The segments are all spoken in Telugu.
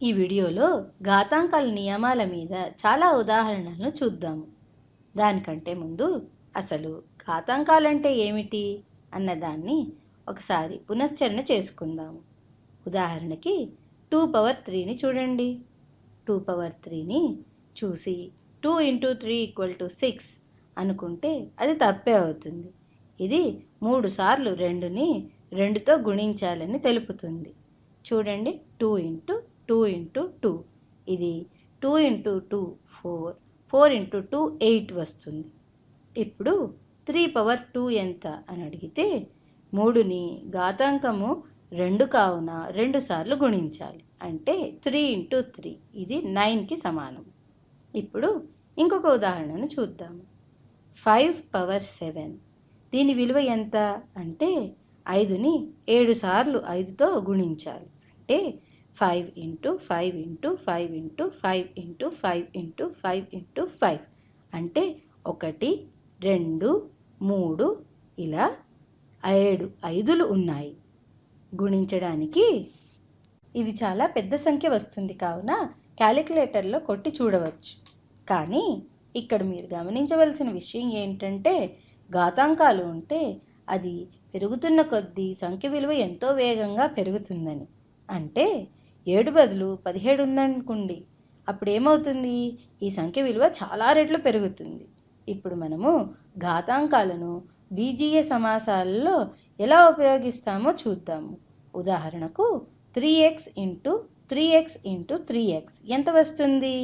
ఈ వీడియోలో ఘాతాంకాల నియమాల మీద చాలా ఉదాహరణలను చూద్దాము. దానికంటే ముందు అసలు ఘాతాంకాలంటే ఏమిటి అన్నదాన్ని ఒకసారి పునశ్చరణ చేసుకుందాము ఉదాహరణకి టూ పవర్ త్రీని చూడండి. టూ పవర్ త్రీని చూసి two into three equal to six అనుకుంటే అది తప్పే అవుతుంది. ఇది మూడు సార్లు రెండుని రెండుతో గుణించాలని తెలుపుతుంది. చూడండి two into two into two. ఇది two into two four. Four into two eight వస్తుంది. ఇప్పుడు త్రీ పవర్ టూ ఎంత అని అడిగితే మూడుని ఘాతాంకము రెండు కావున రెండు సార్లు గుణించాలి. అంటే త్రీ ఇంటూ త్రీ ఇది నైన్కి సమానం. ఇప్పుడు ఇంకొక ఉదాహరణను చూద్దాము ఫైవ్ పవర్ సెవెన్. దీని విలువ ఎంత? అంటే ఐదుని ఏడు సార్లు ఐదుతో గుణించాలి. అంటే five into five into five into five into five into five into five అంటే ఒకటి రెండు మూడు ఇలా ఏడు ఐదులు ఉన్నాయి. గుణించడానికి ఇది చాలా పెద్ద సంఖ్య వస్తుంది కావున క్యాలిక్యులేటర్లో కొట్టి చూడవచ్చు. కానీ ఇక్కడ మీరు గమనించవలసిన విషయం ఏంటంటే ఘాతాంకాలు ఉంటే అది పెరుగుతున్న కొద్దీ సంఖ్య విలువ ఎంతో వేగంగా పెరుగుతుందని. అంటే ఏడు బదులు పదిహేడు ఉందనుకోండి. అప్పుడు ఏమవుతుంది ఈ సంఖ్య విలువ చాలా రెట్లు పెరుగుతుంది. ఇప్పుడు మనము ఘాతాంకాలను బీజీయ సమాసాలలో ఎలా ఉపయోగిస్తామో చూద్దాము. ఉదాహరణకు three x into three x into three x ఎంత వస్తుంది?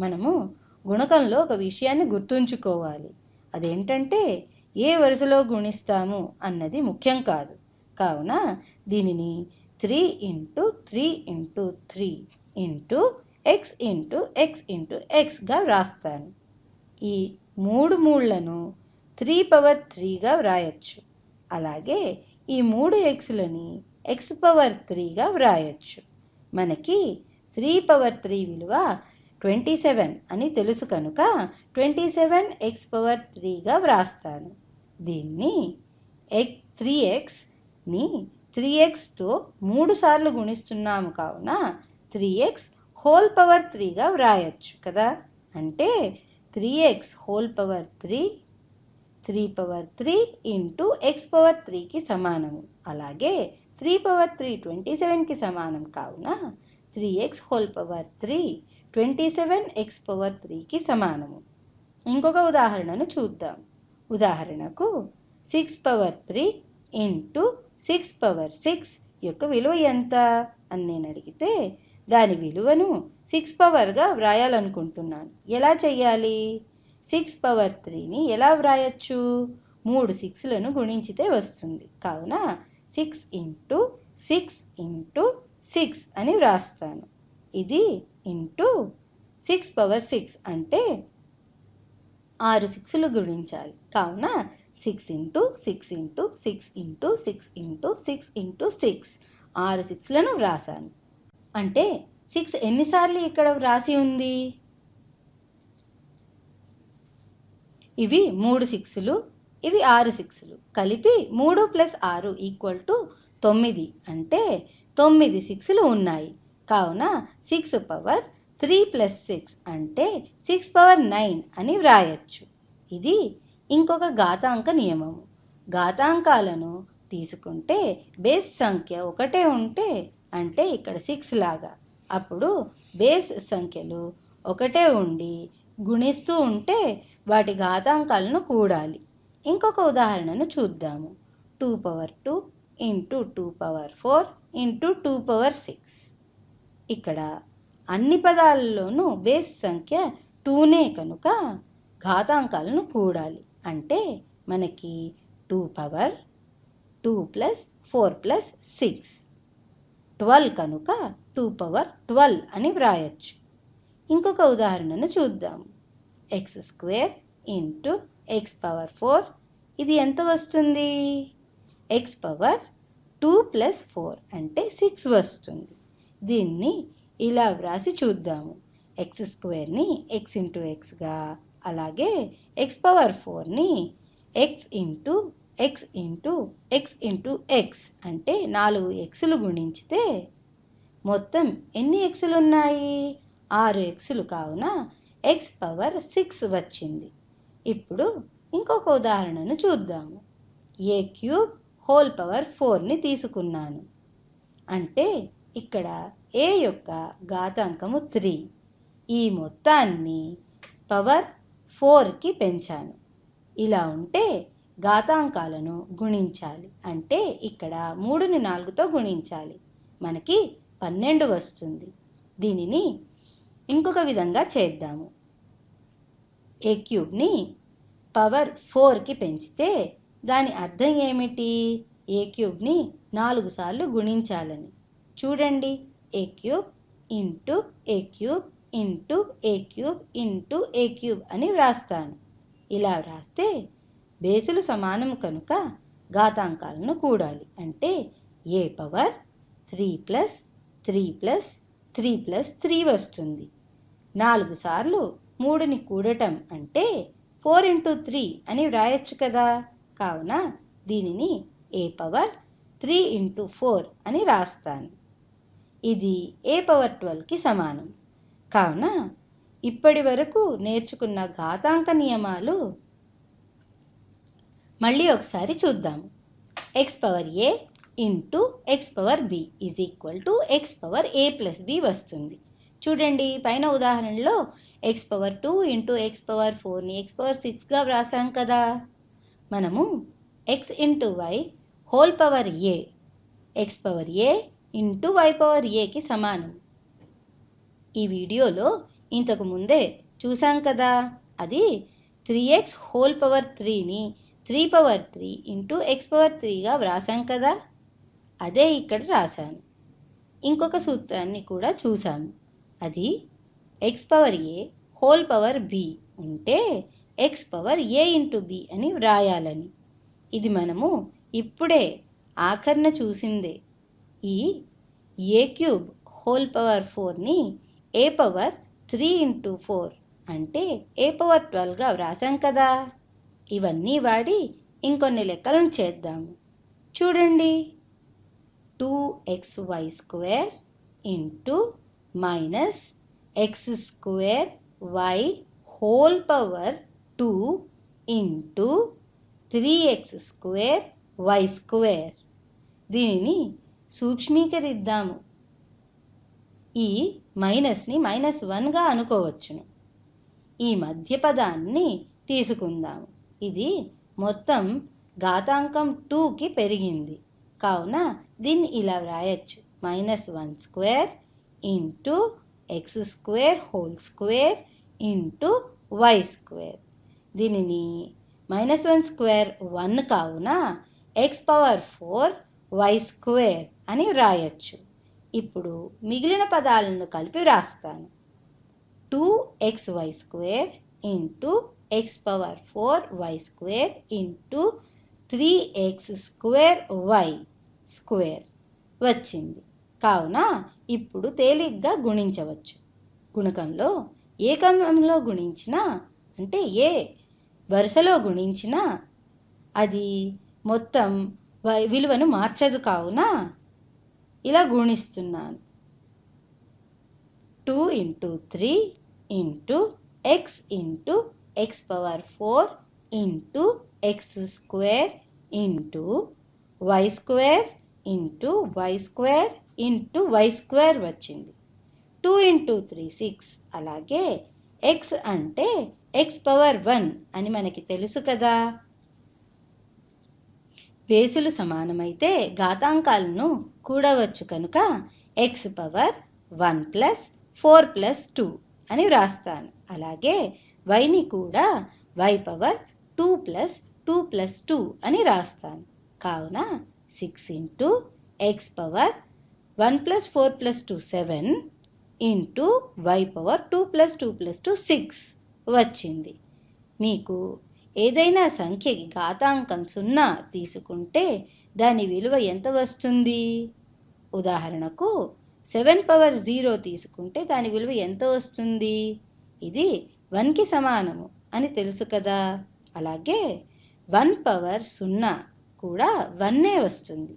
మనము గుణకంలో ఒక విషయాన్ని గుర్తుంచుకోవాలి. అదేంటంటే ఏ వరుసలో గుణిస్తాము అన్నది ముఖ్యం కాదు. కావున దీనిని three into three into three into x into x into ఎక్స్గా వ్రాస్తాను. ఈ మూడు మూళ్ళను త్రీ పవర్ త్రీగా వ్రాయచ్చు. అలాగే ఈ మూడు ఎక్స్లని ఎక్స్ పవర్ త్రీగా వ్రాయచ్చు. మనకి త్రీ పవర్ త్రీ విలువ ట్వంటీ సెవెన్ అని తెలుసు కనుక ట్వంటీ సెవెన్ ఎక్స్ పవర్ త్రీగా వ్రాస్తాను. దీన్ని ఎక్ త్రీ ఎక్స్ని త్రీ ఎక్స్తో మూడు సార్లు గుణిస్తున్నాము కావున త్రీ ఎక్స్ హోల్ పవర్ త్రీగా వ్రాయచ్చు కదా. అంటే three x whole power three three power three into x power త్రీకి సమానము. అలాగే త్రీ పవర్ త్రీ ట్వంటీ సెవెన్కి సమానం కావున three x whole power three twenty seven x power త్రీకి సమానము. ఇంకొక ఉదాహరణను చూద్దాం. ఉదాహరణకు six power three into six power six యొక్క విలువ ఎంత? అని నేను అడిగితే దాని విలువను సిక్స్ పవర్గా వ్రాయాలనుకుంటున్నాను. ఎలా చెయ్యాలి? సిక్స్ పవర్ త్రీని ఎలా వ్రాయచ్చు? మూడు సిక్స్లను గుణించితే వస్తుంది. కావున six into six into six అని వ్రాస్తాను. ఇది ఇంటూ సిక్స్ పవర్ సిక్స్ అంటే ఆరు సిక్స్లు గుణించాలి. కావున six into six into six into six into six into six ఆరు సిక్స్లను వ్రాసాను అంటే సిక్స్ ఎన్నిసార్లు ఇక్కడ వ్రాసి ఉంది? ఇవి మూడు సిక్స్లు ఇవి ఆరు సిక్స్లు కలిపి మూడు ప్లస్ ఆరు ఈక్వల్ టు తొమ్మిది. అంటే తొమ్మిది సిక్స్లు ఉన్నాయి. కావున six power three plus six అంటే సిక్స్ పవర్ నైన్ అని వ్రాయచ్చు. ఇది ఇంకొక ఘాతాంక నియమము. ఘాతాంకాలను తీసుకుంటే బేస్ సంఖ్య ఒకటే ఉంటే అంటే ఇక్కడ సిక్స్ లాగా. అప్పుడు బేస్ సంఖ్యలు ఒకటే ఉండి గుణిస్తూ ఉంటే వాటి ఘాతాంకాలను కూడాలి. ఇంకొక ఉదాహరణను చూద్దాము. Two power two into two power four into two power six. ఇక్కడ అన్ని పదాలలోనూ బేస్ సంఖ్య టూనే కనుక ఘాతాంకాలను కూడాలి. అంటే మనకి two power two plus four plus six twelve కనుక టూ పవర్ ట్వెల్వ్ అని వ్రాయచ్చు. ఇంకొక ఉదాహరణను చూద్దాం. X square into x power four ఇది ఎంత వస్తుంది? X power two plus four అంటే సిక్స్ వస్తుంది. దీన్ని ఇలా వ్రాసి చూద్దాము. ఎక్స్ స్క్వేర్ని ఎక్స్ ఇంటూ ఎక్స్గా అలాగే X power ఫోర్ని x into x into x into x అంటే నాలుగు ఎక్స్లు గుణించితే మొత్తం ఎన్ని ఎక్స్లు ఉన్నాయి? ఆరు ఎక్స్లు కావున ఎక్స్ పవర్ సిక్స్ వచ్చింది. ఇప్పుడు ఇంకొక ఉదాహరణను చూద్దాము ఏ క్యూబ్ హోల్ పవర్ ఫోర్ని తీసుకున్నాను. అంటే ఇక్కడ ఏ యొక్క ఘాతాంకము త్రీ ఈ మొత్తాన్ని పవర్ ఫోర్కి పెంచాను. ఇలా ఉంటే ఘాతాంకాలను గుణించాలి. అంటే ఇక్కడ మూడుని నాలుగుతో గుణించాలి. మనకి పన్నెండు వస్తుంది. దీనిని ఇంకొక విధంగా చేద్దాము. ఏ క్యూబ్ని పవర్ ఫోర్కి పెంచితే దాని అర్థం ఏమిటి? ఏ క్యూబ్ని నాలుగు సార్లు గుణించాలని. చూడండి. A cube into A cube into A cube into A cube అని వ్రాస్తాను. ఇలా వ్రాస్తే బేసులు సమానం కనుక ఘాతాంకాలను కూడాలి. అంటే A power three plus three plus three plus three వస్తుంది. నాలుగు సార్లు మూడుని కూడటం అంటే ఫోర్ ఇంటూ త్రీ అని వ్రాయొచ్చు కదా. కావున దీనిని A power three into four అని రాస్తాను. ఇది ఏ పవర్ ట్వెల్వ్కి సమానం. కావున ఇప్పటి వరకు నేర్చుకున్న ఘాతాంక నియమాలు మళ్ళీ ఒకసారి చూద్దాము x power a into x power b is equal to x power a plus b వస్తుంది. చూడండి పైన ఉదాహరణలో x power two into x power ఫోర్ని X power సిక్స్గా వ్రాసాం కదా. మనము x into y whole power a x power a into y power ఏకి సమానం. ఈ వీడియోలో ఇంతకు ముందే చూసాం కదా. అది త్రీ ఎక్స్ హోల్ పవర్ త్రీని three power three into x power త్రీగా వ్రాసాం కదా. అదే ఇక్కడ రాశాను. ఇంకొక సూత్రాన్ని కూడా చూసాము అది x power A whole power B ఉంటే x power A into B అని వ్రాయాలని. ఇది మనము ఇప్పుడే ఆఖరణ చూసిందే. ఈ ఏ cube whole power ఫోర్ని A power three into four అంటే ఏ పవర్ ట్వెల్వ్గా వ్రాసాం కదా. ఇవన్నీ వాడి ఇంకొన్ని లెక్కలను చేద్దాము. చూడండి. Two x y square into minus x square y whole power two into three x square y square దీనిని సూక్ష్మీకరిద్దాము. ఈ మైనస్ని మైనస్ వన్గా అనుకోవచ్చును. ఈ మధ్య పదాన్ని తీసుకుందాము ఇది మొత్తం ఘాతాంకం టూకి పెరిగింది. కావున దీన్ని ఇలా వ్రాయచ్చు. Minus one square into x square whole square into y square దీనిని మైనస్ వన్ స్క్వేర్ వన్ కావున x power four y square అని వ్రాయచ్చు. ఇప్పుడు మిగిలిన పదాలను కలిపి వ్రాస్తాను. Two x y square into x power four y square into three x square y square వచ్చింది. కావున ఇప్పుడు తేలిగ్గా గుణించవచ్చు. గుణకంలో ఏ క్రమంలో గుణించినా అంటే ఏ వరుసలో గుణించినా అది మొత్తం వై- విలువను మార్చదు కావున ఇలా గుణిస్తున్నాను. Two into three into x into x power four into x square into y square into y square into y square వచ్చింది. టూ ఇంటూ త్రీ సిక్స్ అలాగే ఎక్స్ అంటే ఎక్స్ పవర్ వన్ అని మనకి తెలుసు కదా. బేసులు సమానమైతే ఘాతాంకాలను కూడవచ్చు కనుక x power one plus four plus two అని వ్రాస్తాను. అలాగే వైని కూడా y power two plus two plus two అని రాస్తాను కావున six into x power one plus four plus two seven into y power two plus two plus two six వచ్చింది. మీకు ఏదైనా సంఖ్యకి ఘాతాంకం సున్నా తీసుకుంటే దాని విలువ ఎంత వస్తుంది? ఉదాహరణకు సెవెన్ పవర్ జీరో తీసుకుంటే దాని విలువ ఎంత వస్తుంది? ఇది వన్కి సమానము అని తెలుసు కదా. అలాగే వన్ పవర్ సున్నా కూడా వన్నే వస్తుంది.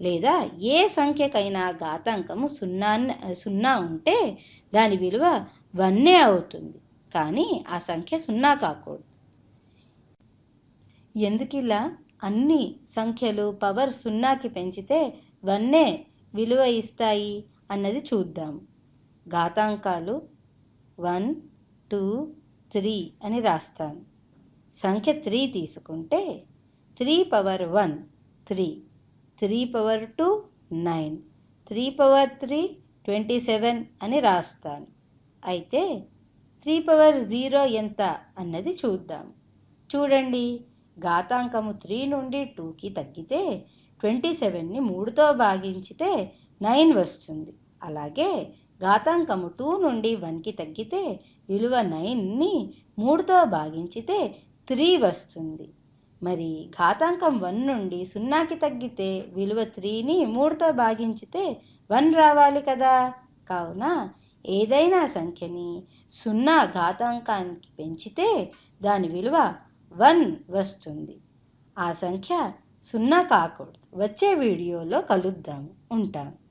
లేదా ఏ సంఖ్యకైనా ఘాతాంకము సున్నా సున్నా ఉంటే దాని విలువ వన్నే అవుతుంది. కానీ ఆ సంఖ్య సున్నా కాకూడదు. ఎందుకిలా? అన్ని సంఖ్యలు పవర్ సున్నాకి పెంచితే వన్నే విలువ ఇస్తాయి అన్నది చూద్దాం. ఘాతాంకాలు వన్ టూ త్రీ అని రాస్తాను. సంఖ్య త్రీ తీసుకుంటే three power one three three power two nine three power three twenty seven అని రాస్తాను. అయితే త్రీ పవర్ జీరో ఎంత అన్నది చూద్దాం. చూడండి. ఘాతాంకము త్రీ నుండి టూకి తగ్గితే ట్వంటీ సెవెన్ని మూడుతో భాగించితే నైన్ వస్తుంది. అలాగే ఘాతాంకము టూ నుండి వన్కి తగ్గితే విలువ నైన్ని మూడుతో భాగించితే త్రీ వస్తుంది. మరి ఘాతాంకం వన్ నుండి సున్నాకి తగ్గితే విలువ త్రీని మూడుతో భాగించితే వన్ రావాలి కదా? కావున ఏదైనా సంఖ్యని సున్నా ఘాతాంకానికి పెంచితే దాని విలువ వన్ వస్తుంది. ఆ సంఖ్య సున్నా కాకూడదు. వచ్చే వీడియోలో కలుద్దాము ఉంటాను.